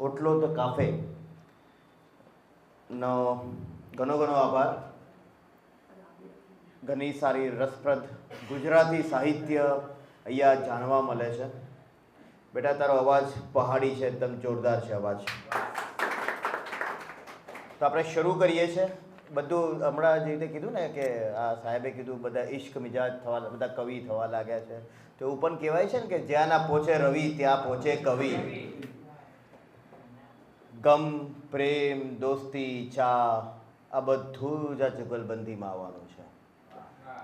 ઓટલો the cafe. નો, ઘણો ઘણો આભાર. ઘણી સારી રસપ્રદ ગુજરાતી સાહિત્ય અહીંયા જાણવા મળે છે. બેટા, તારો અવાજ પહાડી છે, એકદમ જોરદાર છે અવાજ. તો આપણે શરૂ કરીએ છીએ બધું હમણાં જે રીતે કીધું ને કે આ સાહેબે કીધું, બધા ઇશ્ક મિજાજ થવા, બધા કવિ થવા લાગ્યા છે. તો એવું પણ કહેવાય છે ને કે જ્યાં ના પહોંચે રવિ, ત્યાં પહોંચે કવિ. ગમ પ્રેમ દોસ્તી ચા આ બધું જ આ જુગલબંધીમાં આવવાનું છે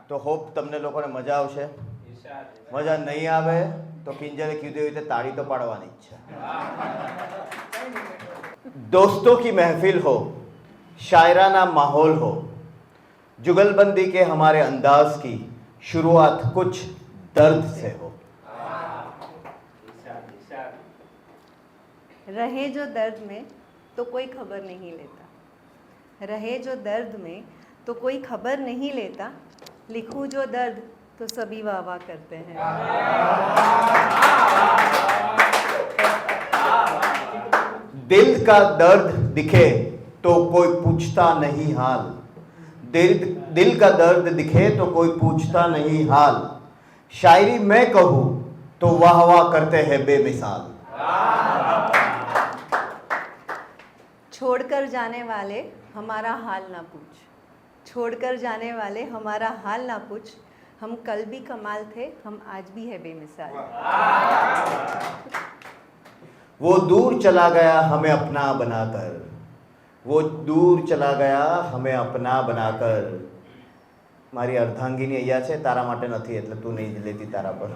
તો હોપ તમને લોકોને મજા આવશે મજા નહીં આવે તો કિંજલે કીધું એવી રીતે તાળી તો પાડવાની જ છે दोस्तों की महफिल हो शायराना माहौल हो जुगलबंदी के हमारे अंदाज की शुरुआत कुछ दर्द से हो रहे जो दर्द में तो कोई खबर नहीं लेता। रहे जो दर्द में तो कोई खबर नहीं लेता। लिखूं जो दर्द तो सभी वाह वाह करते हैं। दिल का दर्द दिखे तो कोई पूछता नहीं हाल। दिल दिल का दर्द दिखे तो कोई पूछता नहीं हाल। शायरी मैं कहूँ तो वाह वाह करते हैं बेमिसाल। छोड़कर जाने वाले हमारा हाल ना पूछ छोड़कर जाने वाले हमारा हाल ना पूछ हम कल भी कमाल थे हम आज भी है बेमिसाल वो दूर चला गया हमें अपना बनाकर वो दूर चला गया हमें अपना बनाकर મારી અર્ધાંગીની અહીંયા છે તારા માટે નથી એટલે તું નહીં લેતી તારા પર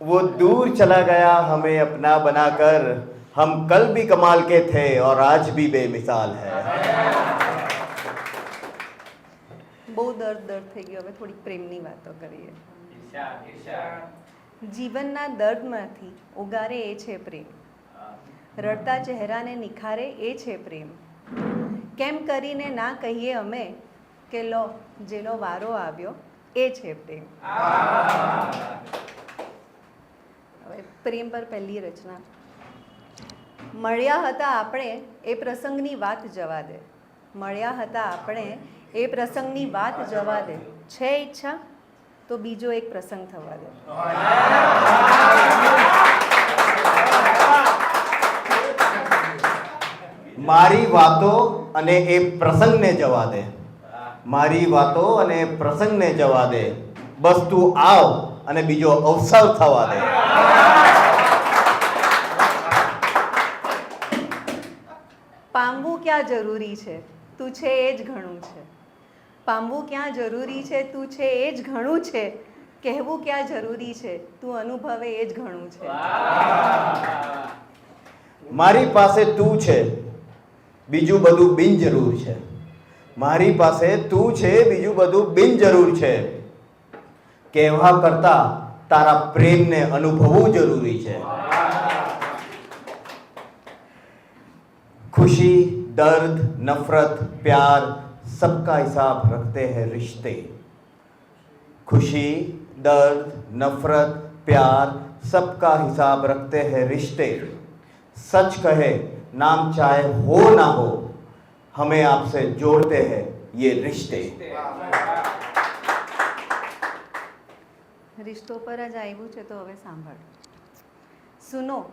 वो दूर चला गया हमें अपना बनाकर हम कल भी कमाल के थे और आज भी बेमिसाल है બહુ દર્દ દર્દ થઈ ગયો હવે થોડીક પ્રેમની વાતો કરીએ જીવનના દર્દમાંથી ઉગારે એ છે પ્રેમ રડતા ચહેરાને નિખારે એ છે પ્રેમ કેમ કરીને ના કહીએ અમે કે લો જેનો વારો આવ્યો એ છે પ્રેમ હવે પ્રેમ પર પહેલી રચના મળ્યા હતા આપણે, એ પ્રસંગની વાત જવા દે. મળ્યા હતા આપણે, એ પ્રસંગની વાત જવા દે. છે ઈચ્છા? તો બીજો એક પ્રસંગ થવા દે. મારી વાતો અને એ પ્રસંગને જવા દે. મારી વાતો અને પ્રસંગને જવા દે. બસ તું આવ અને બીજો અવસર થવા દે. ક્યાં જરૂરી છે? તું છે એ જ ઘણું છે. પામવું ક્યાં જરૂરી છે? તું છે એ જ ઘણું છે. કહેવું ક્યાં જરૂરી છે? તું અનુભવે એ જ ઘણું છે. મારી પાસે તું છે. બીજું બધું બિનજરૂર છે. મારી પાસે તું છે, બીજું બધું બિનજરૂર છે. કહેવા કરતા તારા પ્રેમને અનુભવવું જરૂરી છે. खुशी दर्द, नफ़रत, प्यार, सबका हिसाब रखते हैं रिश्ते। खुशी, दर्द, नफ़रत, प्यार, सबका हिसाब रखते हैं रिश्ते। सच कहे, नाम चाहे हो ना हो, हमें आपसे जोड़ते हैं ये रिश्ते। रिश्तों पर आज आई पूछे तो हमें सांभ सुनो,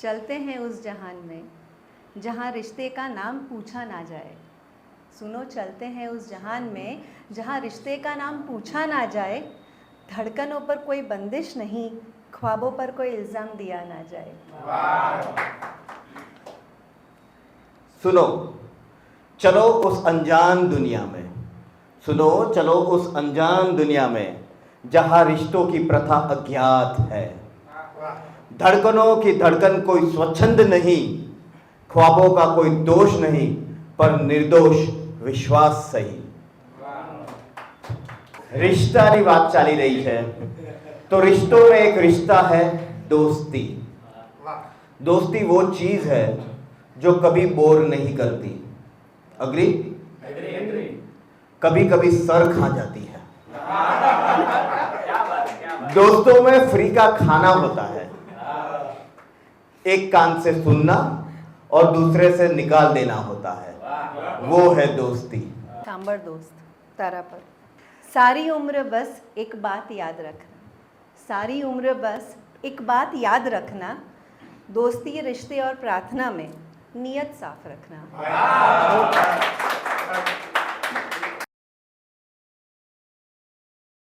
चलते हैं उस जहान में जहाँ रिश्ते का नाम पूछा ना जाए। सुनो, चलते हैं उस जहान में जहाँ रिश्ते का नाम पूछा ना जाए। धड़कनों पर कोई बंदिश नहीं, ख्वाबों पर कोई इल्ज़ाम दिया ना जाए। सुनो, चलो उस अनजान दुनिया में। सुनो, चलो उस अनजान दुनिया में जहाँ रिश्तों की प्रथा अज्ञात है। धड़कनों की धड़कन कोई स्वच्छंद नहीं ख्वाबों का कोई दोष नहीं, पर निर्दोष विश्वास सही। रिश्ता की बात चली रही है। तो रिश्तों में एक रिश्ता है दोस्ती। दोस्ती वो चीज़ है जो कभी बोर नहीं करती। अग्री? कभी कभी सर खा जाती है। दोस्तों में फ्री का खाना होता है। एक कान से सुनना और दूसरे से निकाल देना होता है। वो है दोस्ती। सांबर दोस्त तारा पर। सारी उम्र बस एक बात याद रखना। सारी उम्र बस एक बात याद रखना। दोस्ती रिश्ते और प्रार्थना में नियत साफ़ रखना।